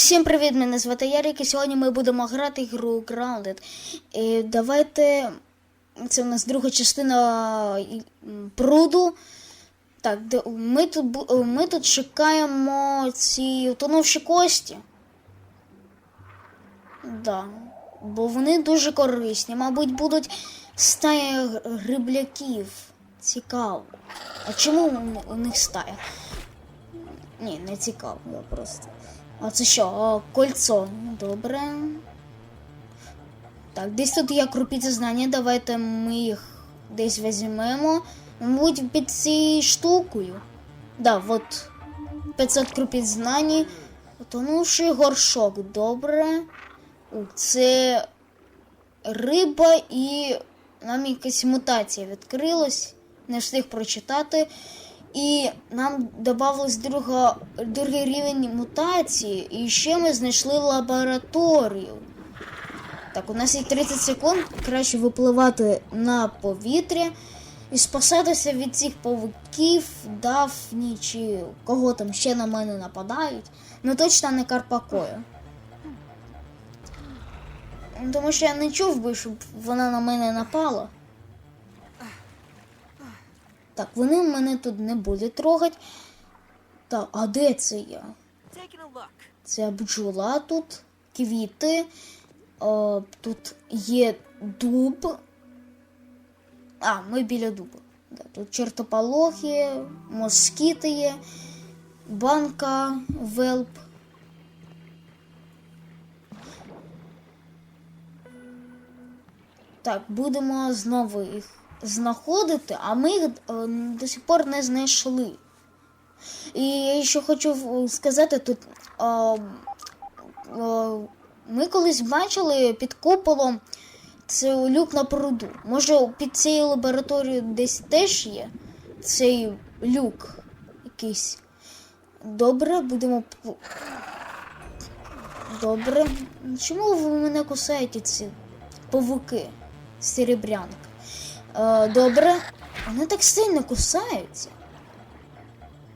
Всім привіт! Мене звати Ярик, і сьогодні ми будемо грати гру Grounded. І давайте. Це у нас друга частина пруду. Так, ми, тут, ми тут чекаємо ці утонувші кості. Да. Бо вони дуже корисні. Мабуть, будуть стая грибляків. Цікаво. А чому у- у них стая? Ні, не цікаво, просто. А це що? Кольцо. Добре. Так, десь тут є крупіці знання. Давайте ми їх десь візьмемо. Мабуть, під цією штукою. Да, от 500 крупіць знані. Утонувший горшок. Добре. Це риба і нам якась мутація відкрилась. Не встиг прочитати. І нам додавалось друга, другий рівень мутації, і ще ми знайшли лабораторію. Так, у нас є 30 секунд. Краще випливати на повітря і спасатися від цих павуків, дафні чи кого там ще на мене нападають. Ну точно не Карпакою. Тому що я не чув би, щоб вона на мене напала. Так, вони мене тут не будуть трогати. Так, а де це я? Це бджола тут, квіти, о, тут є дуб. А, ми біля дуба. Да, тут чертополох є, москіти є, банка, велп. Так, будемо знову їх знаходити, а ми їх е, до сих пор не знайшли. І я ще хочу сказати тут. А, а, ми колись бачили під куполом це люк на пруду. Може, під цією лабораторією десь теж є цей люк якийсь. Добре, будемо. Добре. Чому ви мене кусаєте ці павуки? Серебрянка. Е, добре. Вони так сильно кусаються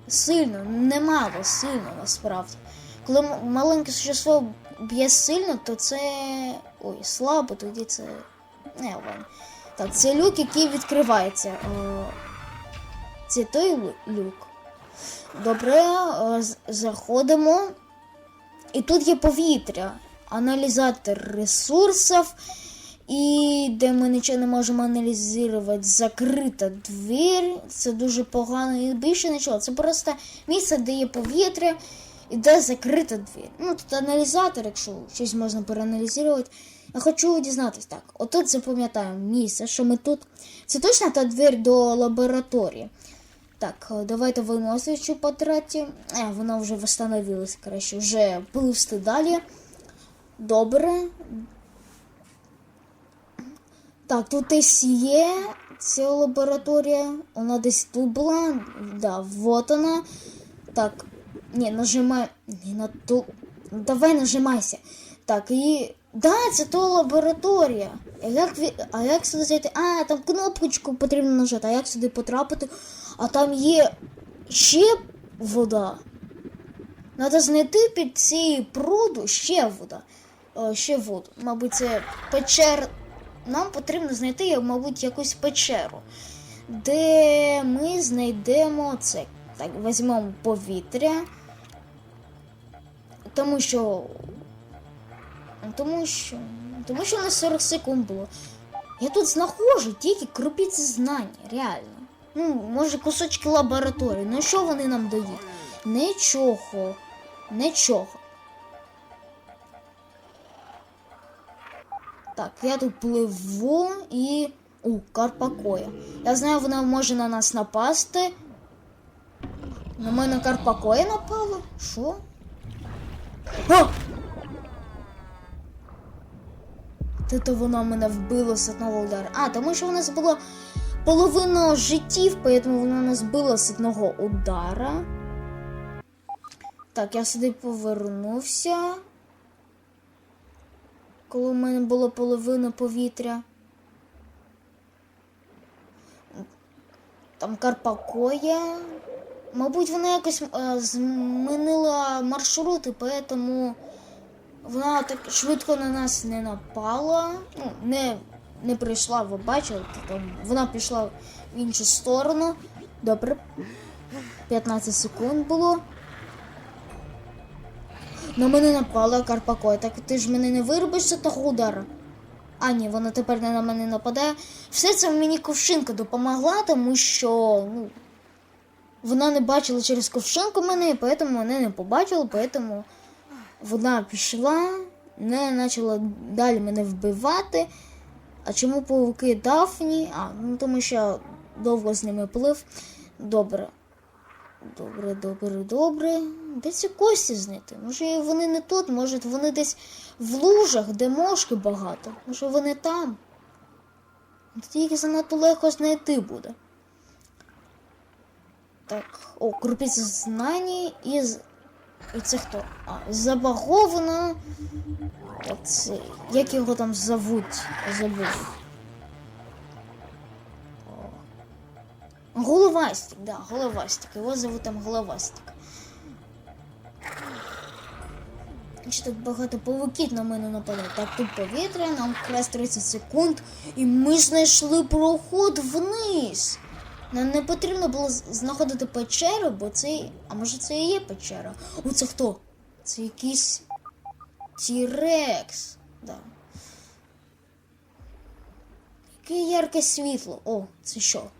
сильно, немало сильно насправді. Коли маленьке существо б'є сильно, то це. Ой, слабо, тоді це. Не ладно. Так, це люк, який відкривається. Е, Це той люк. Добре, е, заходимо. І тут є повітря, аналізатор ресурсів. І де ми нічого не можемо аналізувати, закрита двір. Це дуже погано і більше нічого. Це просто місце, де є повітря і де закрита двір. Ну тут аналізатор, якщо щось можна переаналізувати. Я хочу дізнатися так. Отут запам'ятаємо місце, що ми тут. Це точно та двір до лабораторії. Так, давайте виносимо цю потраті. Е, вона вже встановилась, краще, вже пливсти далі. Добре, так, тут десь є ця лабораторія. Вона десь тут була. Да, вот вона. Так, ні, нажимай. Ні, на ту. Давай нажимайся. Так, і. Да, це то лабораторія. А як, а як сюди зайти? А, там кнопочку потрібно нажати, а як сюди потрапити? А там є ще вода. Треба знайти під цією пруду ще вода. Е, ще воду. Мабуть, це печер. Нам потрібно знайти, мабуть, якусь печеру, де ми знайдемо це. Так, візьмемо повітря. Тому що. Тому що. Тому що у нас 40 секунд було. Я тут знаходжу тільки крупиці знань, реально. Ну, може, кусочки лабораторії. Ну що вони нам дають? Нічого. Нічого. Так, я тут пливу і. У, Карпакоя. Я знаю, вона може на нас напасти. На мене Карпакоя напала? Що? О! Та то вона мене вбила з одного удару. А, тому що у нас було половина життів, поэтому вона нас била з одного удара. Так, я сюди повернувся коли в мене було половина повітря. Там Карпакоя. Мабуть, вона якось е, змінила маршрути, поэтому вона так швидко на нас не напала. Ну, не, не прийшла, ви бачили, там, вона пішла в іншу сторону. Добре. 15 секунд було. На мене напала Карпако. Так ти ж мене не виробиш того удара. А, ні, вона тепер не на мене нападає. Все це мені ковшинка допомогла, тому що ну, вона не бачила через ковшинку мене, і поэтому мене не побачила, поэтому вона пішла, не почала далі мене вбивати. А чому пауки Дафні? А, ну тому що я довго з ними плив. Добре. Добре, добре, добре. Де ці кості знайти? Може вони не тут, може вони десь в лужах, де мошки багато. Може вони там. Тоді їх занадто легко знайти буде. Так, о, крупиця знань і. І це хто? А, забаговано. Оце. Як його там зовуть? Забув. Головастик, да, головастик. Його зовут там головастик. Ще так багато павуків на мене нападає. Так, тут повітря, нам якраз 30 секунд, і ми знайшли проход вниз. Нам не потрібно було знаходити печеру, бо це. А може це і є печера? О, це хто? Це якийсь Тірекс. Да. Яке ярке світло. О, це що?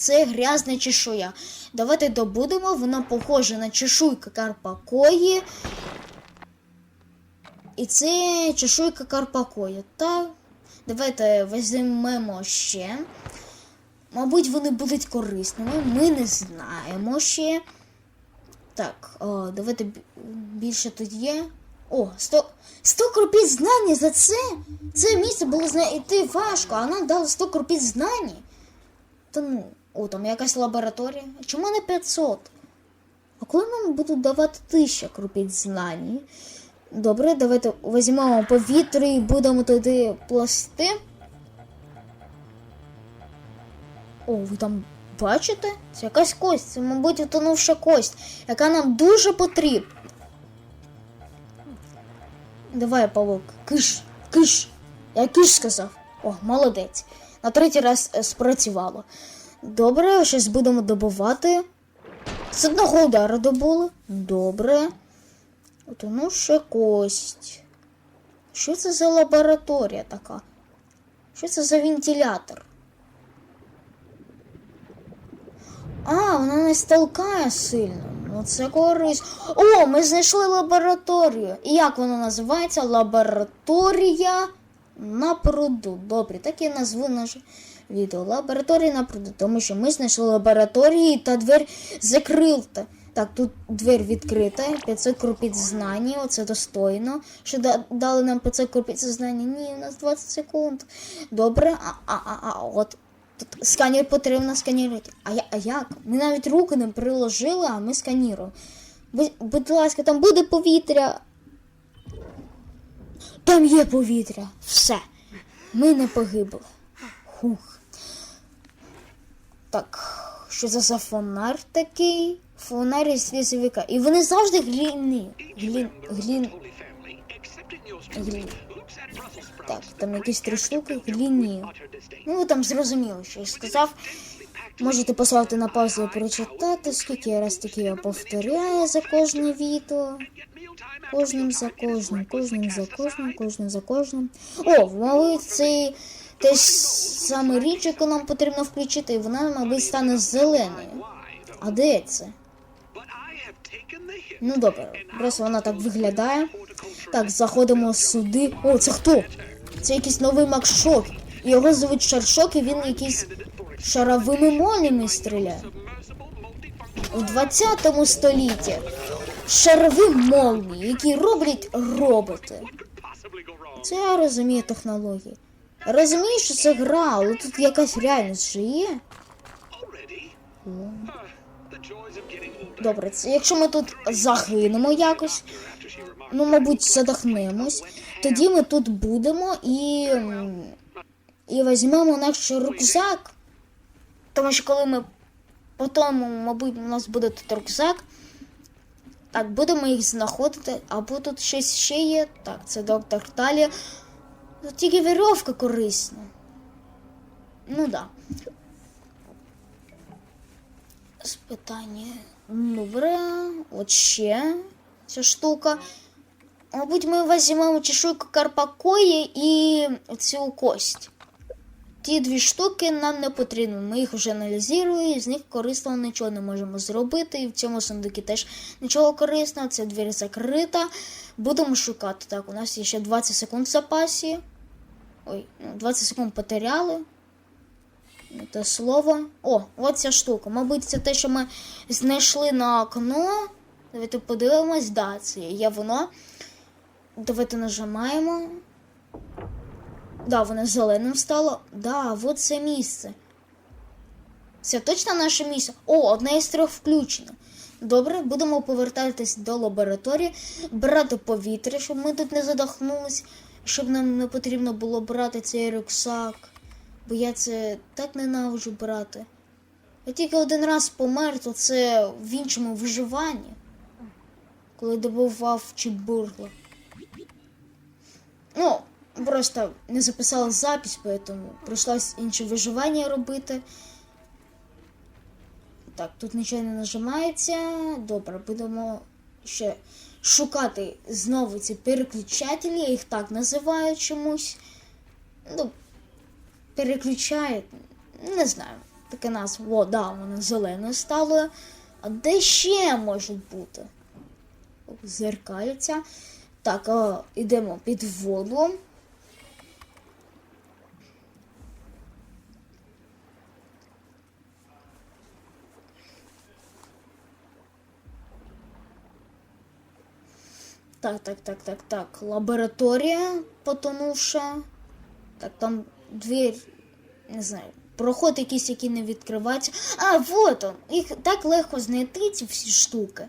Це грязна чешуя. Давайте добудемо, вона похожа на чешуйка карпакої. І це чешуйка карпакої. Так. Давайте візьмемо ще. Мабуть, вони будуть корисними. Ми не знаємо ще. Так, о, давайте більше тут є. О, 100, 100 крупиць знання за це. Це місце було знайти важко, а нам дали 100 крупиць знань. Та ну, о, там якась лабораторія. Чому не 500? А коли нам будуть давати 1000 крупиць знань? Добре, давайте візьмемо повітря і будемо туди пласти. О, ви там бачите? Це якась кость, це, мабуть, утонувша кость, яка нам дуже потрібна. Давай, павук, киш, киш. Я киш сказав. О, молодець. На третій раз е, спрацювало. Добре, щось будемо добувати. З одного удару добули. Добре. Утонувша кость. Що це за лабораторія така? Що це за вентилятор? А, вона не столкає сильно. Ну це користь. О, ми знайшли лабораторію. І як вона називається? Лабораторія на пруду. Добре, так я назву наше відео. Лабораторія на пруду. Тому що ми знайшли лабораторію та двері закрита. Так, тут двері відкрита, 500 крупиць знання, оце достойно. Що да- дали нам 500 крупиць знання? Ні, у нас 20 секунд. Добре, а, а, а, а от Тут сканер потрібно сканірувати. А, я, а як? Ми навіть руки не приложили, а ми сканіруємо. Будь, будь ласка, там буде повітря. Там є повітря. Все. Ми не погибли. Хух. Так, що це за фонар такий? Фонар із свізовика. І вони завжди гліні. Глін, глін, глін. Так, там якісь три штуки гліні. Ну, ви там зрозуміли, що я сказав. Можете поставити на паузу і прочитати, скільки я раз таки я повторяю за кожне відео. Кожним за кожним, кожним за кожним, кожним за кожним. О, мабуть, це те ж саме річ, яку нам потрібно включити, і вона, мабуть, стане зеленою. А де це? Ну добре, просто вона так виглядає. Так, заходимо сюди. О, це хто? Це якийсь новий Макшок. Його звуть Шаршок, і він якийсь шаровими молнями стріляє. У 20 столітті шарові молнії, які роблять роботи. Це я розумію технології. Я розумію, що це гра, але тут якась реальність же є. Добре, це якщо ми тут загинемо якось, ну, мабуть, задохнемось, тоді ми тут будемо і. І візьмемо наш рюкзак. Тому що коли ми Потім, мабуть, у нас буде тут рюкзак. Так, будемо їх знаходити. Або тут щось ще є. Так, це доктор Талія. Тут тільки вірьовка корисна. Ну да. Спитання. Добре. От ще ця штука. Мабуть, ми візьмемо чешуйку карпакої і цю кость. Ті дві штуки нам не потрібні. Ми їх вже аналізуємо, і з них корисного нічого не можемо зробити. І в цьому сундукі теж нічого корисного. Ця двір закрита. Будемо шукати. Так, у нас є ще 20 секунд в запасі. Ой, ну, 20 секунд потеряли. Те слово. О, от ця штука. Мабуть, це те, що ми знайшли на окно. Давайте подивимось. Да, це є воно. Давайте нажимаємо. Да, воно зеленим стало. Да, от це місце. Це точно наше місце? О, одне із трьох включено. Добре, будемо повертатись до лабораторії, брати повітря, щоб ми тут не задохнулись, щоб нам не потрібно було брати цей рюкзак. Бо я це так ненавиджу брати. Я тільки один раз помер, то це в іншому виживанні, коли добував чебургла. Ну, просто не записала запись, поэтому прийшлось інше виживання робити. Так, тут нічого не нажимається. Добре, будемо ще шукати знову ці переключателі, я їх так називаю чомусь. Ну, переключає, не знаю, таке назва. О, да, воно зелене стало. А де ще можуть бути? Зеркальця. Так, о, йдемо під воду. Так, так, так, так, так. Лабораторія потонувша. Так, там двір, не знаю, проход якийсь, який не відкривається. А, вот он! Їх так легко знайти, ці всі штуки.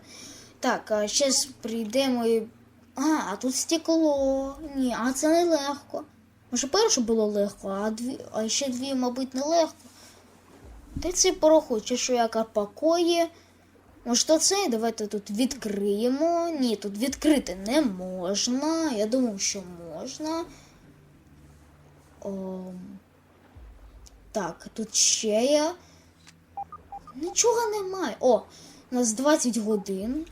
Так, а зараз прийдемо і. А, а тут стекло. Ні, а це не легко. Може, перше було легко, а дві, а ще дві, мабуть, не легко. Де цей пороход, чи що яка покоє? Може, то це? Давайте тут відкриємо. Ні, тут відкрити не можна. Я думав, що можна. О, так, тут ще є. Нічого немає. О, у нас 20 годин.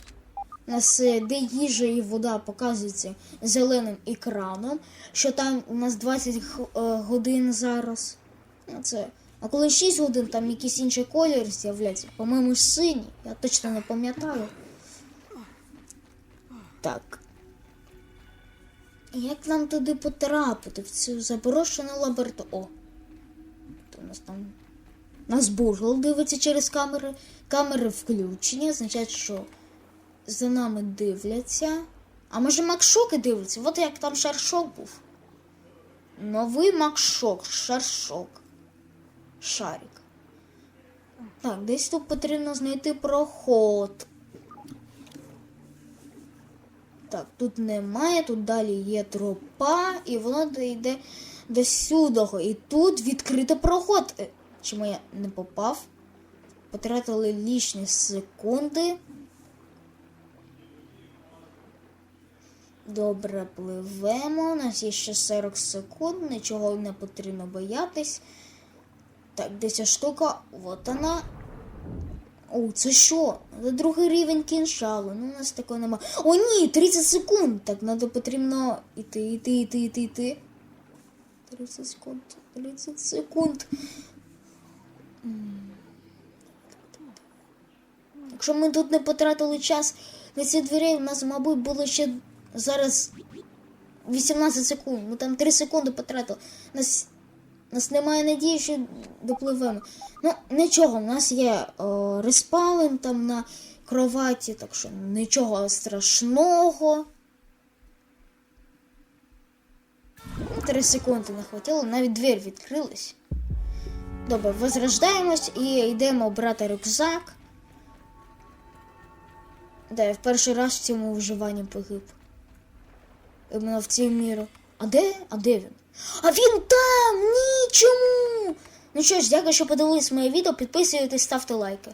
У нас е, де їжа і вода показується зеленим екраном, що там у нас 20 е, годин зараз. Ну, Це. А коли 6 годин, там якийсь інший колір з'являється. По-моєму, синій. Я точно не пам'ятаю. Так. Як нам туди потрапити? В цю заборошену лабораторію? О. У нас там. Нас бургл дивиться через камери. Камери включені, означає, що за нами дивляться. А може Макшоки дивляться? От як там шаршок був. Новий Макшок, шаршок. Шарик. Так, десь тут потрібно знайти проход. Так, тут немає, тут далі є тропа, і воно йде до сюдого. І тут відкритий проход. Е, Чому я не попав? Потратили лишні секунди. Добре, пливемо. У нас є ще 40 секунд, нічого не потрібно боятись. Так, де ця штука? Вот вона. О, це що? Це другий рівень кіншалу. Ну, у нас такого немає. О, ні, 30 секунд. Так, треба потрібно іти, іти, іти, іти, іти. 30 секунд. 30 секунд. Якщо ми тут не потратили час на ці двері, у нас, мабуть, було ще зараз 18 секунд. Ми там 3 секунди потратили. Нас, у нас немає надії, що допливемо. Ну, нічого, у нас є о, респаун там на кроваті, так що нічого страшного. Три секунди не хватило, навіть двері відкрилась. Добре, возрождаємось і йдемо брати рюкзак. Да, я в перший раз в цьому виживанні погиб. Іменно в цій міру. А де? А де він? А він там! нічому. Ну що ж, дякую, що подивились моє відео. Підписуйтесь, ставте лайки.